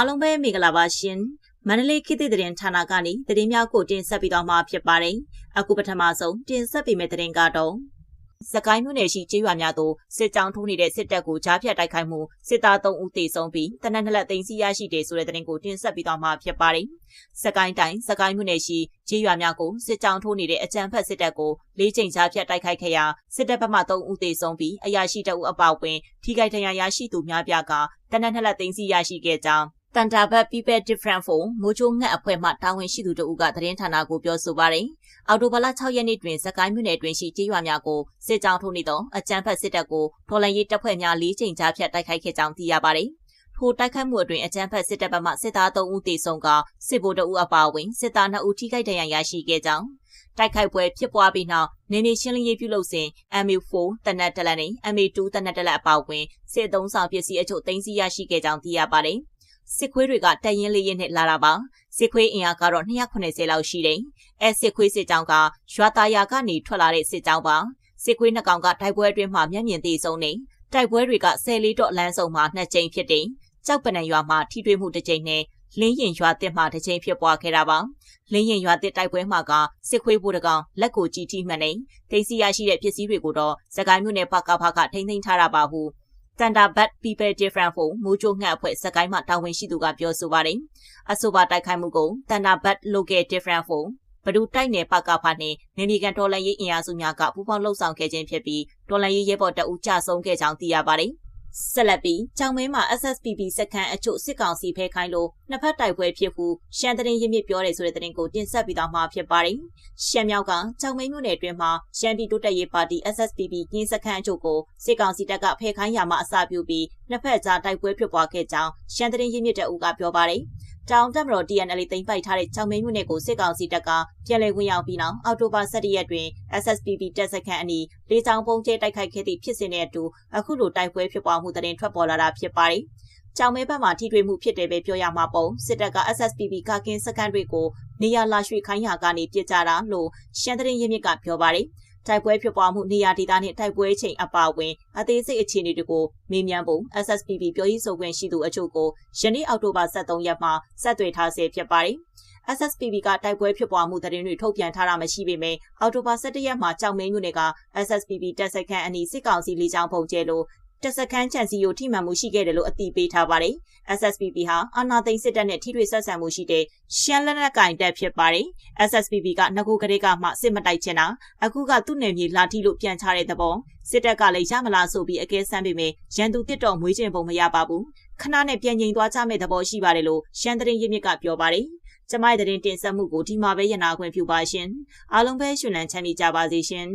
အားလုံးပဲမင်္ဂလာပါရှင်မန္တလေးခေတ်သစ်သတင်းဌာနကနေသတင်းများကိုတင်ဆက်ပေးသွားမှာဖြစ်ပါတယ်အခုပထမဆုံးတင်ဆက်ပေးမယ့်သတင်းကတော့စကိုင်းမြို့နယ်ရှိကျေးရွာများသို့စစ်ကြောင်းထိုးနေတဲ့စစ်တပ်ကိုကြားဖြတ်တိုက်ခိုက်မှုစစ်သား3ဦးသေဆုံးပြီးတနက်နှစ်လက်သိမ်းဆီးရရှိတယ်ဆိုတဲ့သတင်းကိုတင်ဆက်ပေးသွားမှာဖြစ်ပါတယ်။စကိုင်းတိုင်းစကိုင်းမြို့နယ်ရှိကျေးရွာများကိုစစ်ကြောင်းထိုးနေတဲ့အကြမ်းဖက်စစ်တပ်ကိုလေးချိန်ကြားဖြတ်တိုက်ခိုက်ခဲ့ရာစစ်တပ်ဘက်မှ3ဦးသေဆုံးပြီးအရာရှိတအုပ်အပေါအဝင်ထိခိုက်ဒဏ်ရာရရှိသူများပြားကတနက်နှစ်လက်သိမ်းဆီးရရှိခဲ့ကြောင်း တန်တာဘတ် People Different ဖို့မိုးချိုးငှက်အဖွဲ့မှတာဝန်ရှိသူတို့ကသတင်းဌာနကိုပြောဆိုပါတယ်။အော်တိုဘလ6ရက်နေ့တွင်စကိုင်းမြို့နယ်တွင်ရှိကြေးရွာများကိုစစ်ကြောင်းထိုးနေသောအကြမ်းဖက်စစ်တပ်ကိုဒေါ်လန်ရေးတပ်ဖွဲ့များ၄ချိန်ကြားဖြတ်တိုက်ခိုက်ခဲ့ကြောင်းသိရပါတယ်။ထိုတိုက်ခိုက်မှုအတွင်းအကြမ်းဖက်စစ်တပ်ဘက်မှစစ်သား3ဦးသေဆုံးကစစ်ဗိုလ်တအုပ်အပါအဝင်စစ်သား2ဦးထိခိုက်ဒဏ်ရာရရှိခဲ့ကြောင်းတိုက်ခိုက်ပွဲဖြစ်ပွားပြီးနောက်နေနေရှင်းလင်းရေးပြုလုပ်စဉ် MA4 တနက်တလက်နဲ့ MA2 တနက်တလက်အပါအဝင်စစ်သုံးဆောင်ပစ္စည်းအချို့တင်စီရရှိခဲ့ကြောင်းသိရပါတယ်။ စစ်ခွေးတွေကတရင်လေးရင်နဲ့လာတာပါစစ်ခွေးအင်အားကတော့290လောက်ရှိတယ်အဲစစ်ခွေးစစ်ကြောင်းကရွာသားယာကနေထွက်လာတဲ့စစ်ကြောင်းပါစစ်ခွေးနှစ်ကောင်ကတိုက်ပွဲအတွင်းမှာမျက်မြင်သေးဆုံးနေတိုက်ပွဲတွေကဆယ်လေးတော့လမ်းစုံမှာနှစ်ကြိမ်ဖြစ်တယ်ကြောက်ပနံရွာမှာထိတွေ့မှုတစ်ကြိမ်နဲ့လင်းရင်ရွာတစ်မှာတစ်ကြိမ်ဖြစ်ပွားခဲ့တာပါလင်းရင်ရွာတစ်တိုက်ပွဲမှာကစစ်ခွေးဘူးတကောင်လက်ကိုကြီးထိမှန်နေသိစီရရှိတဲ့ပစ္စည်းတွေကိုတော့စကိုင်းမြို့နယ်ဘကဖကထိမ့်သိမ်းထားတာပါဟု တန်တာဘတ် People Different ဖို့မူချိုငှက်အဖွဲ့စကိုင်းမှတာဝန်ရှိသူကပြောဆိုပါတယ်။အဆိုပါတိုက်ခိုက်မှုကိုတန်တာဘတ် Local Different ဖို့ဘဒူတိုက်နယ်ပကဖာနှင့်နေမီကန်တော်လန်ရေးအင်အားစုများကပူးပေါင်းလှုပ်ဆောင်ခဲ့ခြင်းဖြစ်ပြီးတော်လန်ရေးရဲဘော်တအူးကြဆုံးခဲ့ကြောင်းသိရပါတယ်။ ဆက်လက်ပြီးကြောင်မင်းမှာ SSPP စက္ကန့်အချို့စစ်ကောင်စီဖဲခိုင်းလို့နှစ်ဖက်တိုက်ပွဲဖြစ်မှုရှမ်းသတင်းရင်းမြစ်ပြောတယ်ဆိုတဲ့သတင်းကိုတင်ဆက်ပြီးတော့မှာဖြစ်ပါတယ်။ရှမ်းမြောက်ကကြောင်မင်းမြို့နယ်အတွင်းမှာရှမ်းပြည်တိုးတက်ရေးပါတီ SSPP ကင်းစခန်းအချို့ကိုစစ်ကောင်စီတပ်ကဖဲခိုင်းရမှာအစပြုပြီးနှစ်ဖက်ကြားတိုက်ပွဲဖြစ်ပွားခဲ့ကြောင်းရှမ်းသတင်းရင်းမြစ်တအုပ်ကပြောပါတယ်။ တောင်တက်မတော် TNL သိမ်းပိုက်ထားတဲ့ချောင်မင်းမြို့နယ်ကိုစစ်ကောင်စီတပ်ကပြန်လည်ဝင်ရောက်ပြီးနောက်အောက်တိုဘာ17ရက်တွင် SSPP တပ်စခန်းအနီးလေးချောင်းပုံကျဲတိုက်ခိုက်ခဲ့သည့်ဖြစ်စဉ်နဲ့အတူအခုလိုတိုက်ပွဲဖြစ်ပွားမှုသတင်းထွက်ပေါ်လာတာဖြစ်ပါတယ်။ကြောင်မဲဘက်မှထိတွေ့မှုဖြစ်တယ်ပဲပြောရမှာပုံစစ်တပ်က SSPP ကကင်းစခန်းတွေကိုနေရာလာရွှေ့ခိုင်းရာကနေပြစ်ကြတာလို့ရှမ်းသတင်းရင်းမြစ်ကပြောပါတယ်။ တိုက်ပွဲဖြစ်ပွားမှုနေရာဒေသနှင့်တိုက်ပွဲချိန်အပါအဝင်အသေးစိတ်အခြေအနေတွေကိုမေးမြန်းဖို့ SSPP ပြောရေးဆိုခွင့်ရှိသူအချို့ကိုယနေ့အောက်တိုဘာ23ရက်မှာဆက်သွယ်ထားဆဲဖြစ်ပါတယ်။ SSPP ကတိုက်ပွဲဖြစ်ပွားမှုသတင်းတွေထုတ်ပြန်ထားတာမရှိပေမဲ့အော်တိုဘာ17ရက်မှာကြောင်မင်းမြို့နယ်က SSPP တပ်စခန်းအနီးစစ်ကောင်စီလေကြောင်းပုံကျဲလို့ တစခန်းချန်စီကိုထိမှန်မှုရှိခဲ့တယ်လို့အသိပေးထားပါတယ်။ SSPP ဟာအာဏာသိမ်းစစ်တပ်နဲ့ထိတွေ့ဆက်ဆံမှုရှိတဲ့ရှမ်းလက်နက်ကင်တပ်ဖြစ်ပါတယ်။ SSPP ကငကူကလေးကမှစစ်မတိုက်ချင်တာအခုကသူ့နယ်မြေလာထိလို့ပြန်ချတဲ့သဘောစစ်တပ်ကလည်းရမလားဆိုပြီးအကဲဆန်းပေမဲ့ရန်သူတစ်တော်မွေးခြင်းပုံမရပါဘူးခဏနဲ့ပြန်ငိန်သွားကြမဲ့သဘောရှိပါတယ်လို့ရှမ်းသတင်းရင်းမြစ်ကပြောပါတယ်ကျမရဲ့သတင်းတင်ဆက်မှုကိုဒီမှာပဲရနာခွင့်ပြုပါရှင်အားလုံးပဲရှင်လန်းချမ်းမြေကြပါစေရှင်